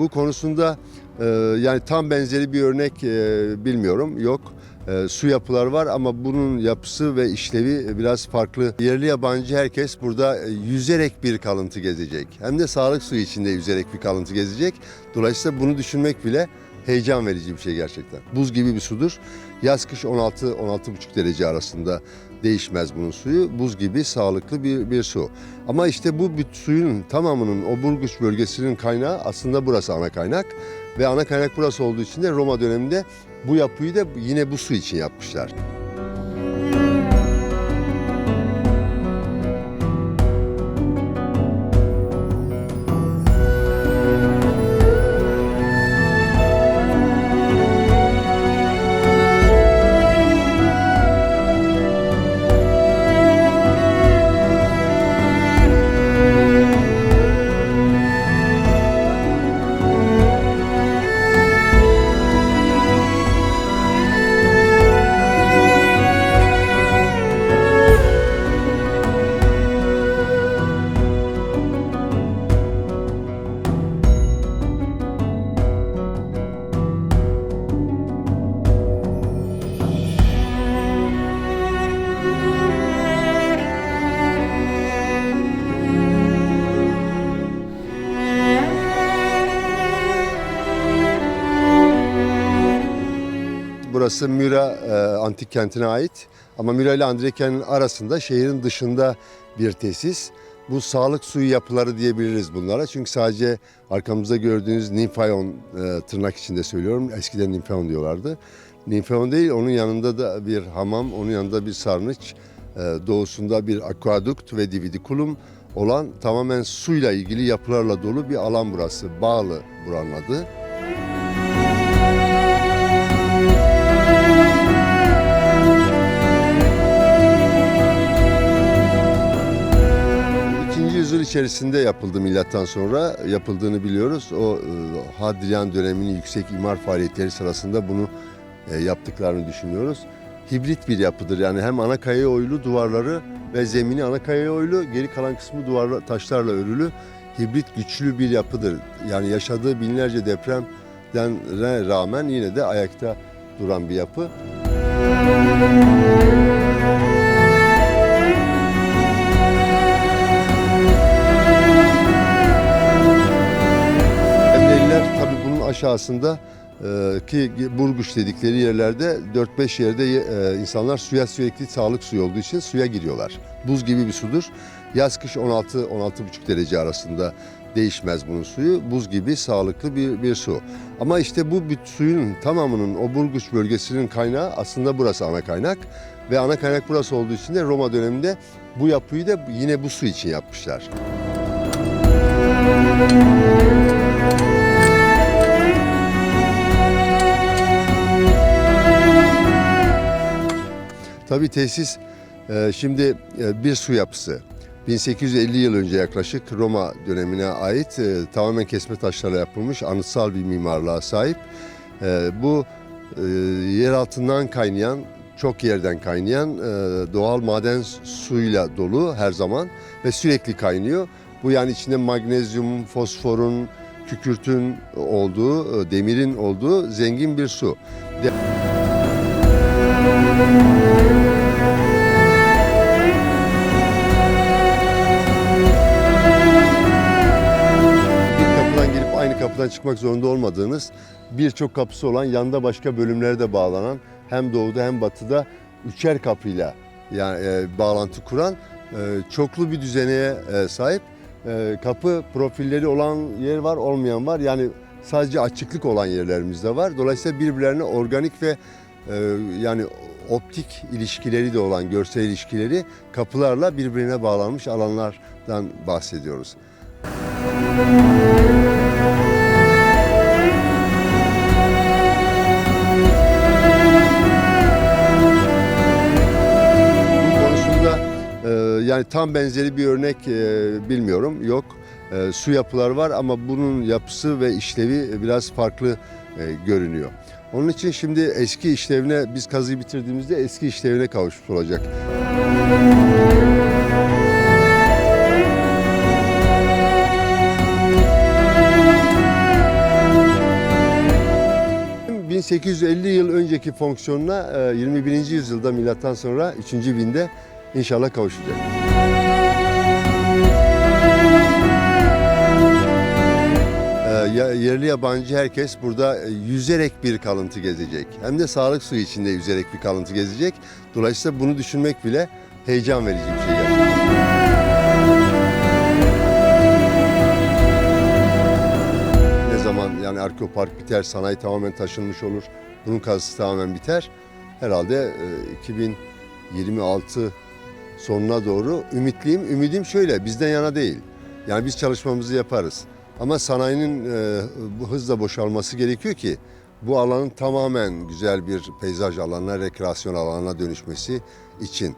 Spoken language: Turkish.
Bu konusunda e, yani tam benzeri bir örnek e, bilmiyorum yok. E, su yapılar var ama bunun yapısı ve işlevi biraz farklı. Yerli yabancı herkes burada e, yüzerek bir kalıntı gezecek. Hem de sağlık suyu içinde yüzerek bir kalıntı gezecek. Dolayısıyla bunu düşünmek bile heyecan verici bir şey gerçekten. Buz gibi bir sudur. Yaz kış 16-16,5 derece arasında değişmez bunun suyu. Buz gibi sağlıklı bir, bir su. Ama işte bu bir suyun tamamının o Burguç bölgesinin kaynağı aslında burası ana kaynak. Ve ana kaynak burası olduğu için de Roma döneminde bu yapıyı da yine bu su için yapmışlar. Burası Müra e, antik kentine ait. Ama Müra ile Andreken'in arasında şehrin dışında bir tesis. Bu sağlık suyu yapıları diyebiliriz bunlara. Çünkü sadece arkamızda gördüğünüz Nimfayon e, tırnak içinde söylüyorum. Eskiden Nimfayon diyorlardı. Nimfayon değil, onun yanında da bir hamam, onun yanında bir sarnıç, e, doğusunda bir akvadukt ve dividikulum olan tamamen suyla ilgili yapılarla dolu bir alan burası. Bağlı buranın adı. İçerisinde yapıldı milattan sonra yapıldığını biliyoruz. O e, Hadrian döneminin yüksek imar faaliyetleri sırasında bunu e, yaptıklarını düşünüyoruz. Hibrit bir yapıdır yani hem ana kaya oyulu duvarları ve zemini ana kaya oyulu geri kalan kısmı duvarla taşlarla örülü hibrit güçlü bir yapıdır. Yani yaşadığı binlerce depremden rağmen yine de ayakta duran bir yapı. Emreliler aşağısında e, ki Burguş dedikleri yerlerde 4-5 yerde e, insanlar suya sürekli sağlık suyu olduğu için suya giriyorlar. Buz gibi bir sudur. Yaz kış 16-16,5 derece arasında değişmez bunun suyu. Buz gibi sağlıklı bir, bir su. Ama işte bu bir suyun tamamının o Burguç bölgesinin kaynağı aslında burası ana kaynak. Ve ana kaynak burası olduğu için de Roma döneminde bu yapıyı da yine bu su için yapmışlar. Tabii tesis e, şimdi e, bir su yapısı. 1850 yıl önce yaklaşık Roma dönemine ait e, tamamen kesme taşlarla yapılmış anıtsal bir mimarlığa sahip. Bu yer altından kaynayan, çok yerden kaynayan doğal maden suyuyla dolu her zaman ve sürekli kaynıyor. Bu yani içinde magnezyum, fosforun, kükürtün olduğu, demirin olduğu zengin bir su. De- kapıdan çıkmak zorunda olmadığınız birçok kapısı olan yanında başka bölümlere de bağlanan hem doğuda hem batıda üçer kapıyla yani e, bağlantı kuran e, çoklu bir düzeneye e, sahip e, kapı profilleri olan yer var olmayan var yani sadece açıklık olan yerlerimiz de var. Dolayısıyla birbirlerine organik ve yani optik ilişkileri de olan görsel ilişkileri kapılarla birbirine bağlanmış alanlardan bahsediyoruz. E, yani tam benzeri bir örnek e, bilmiyorum yok. E, su yapılar var ama bunun yapısı ve işlevi biraz farklı e, görünüyor. Onun için şimdi eski işlevine biz kazıyı bitirdiğimizde eski işlevine kavuşmuş olacak. Müzik 1850 yıl önceki fonksiyonuna e, 21. yüzyılda milattan sonra 3. binde inşallah kavuşacak. Yerli yabancı herkes burada e, yüzerek bir kalıntı gezecek. Hem de sağlık suyu içinde yüzerek bir kalıntı gezecek. Dolayısıyla bunu düşünmek bile heyecan verici bir şey gerçekten. Ne zaman yani arkeopark biter, sanayi tamamen taşınmış olur, bunun kazısı tamamen biter. Herhalde e, 2026 sonuna doğru ümitliyim. Ümidim şöyle, bizden yana değil. Yani biz çalışmamızı yaparız. Ama sanayinin e, bu hızla boşalması gerekiyor ki bu alanın tamamen güzel bir peyzaj alanına, rekreasyon alanına dönüşmesi için.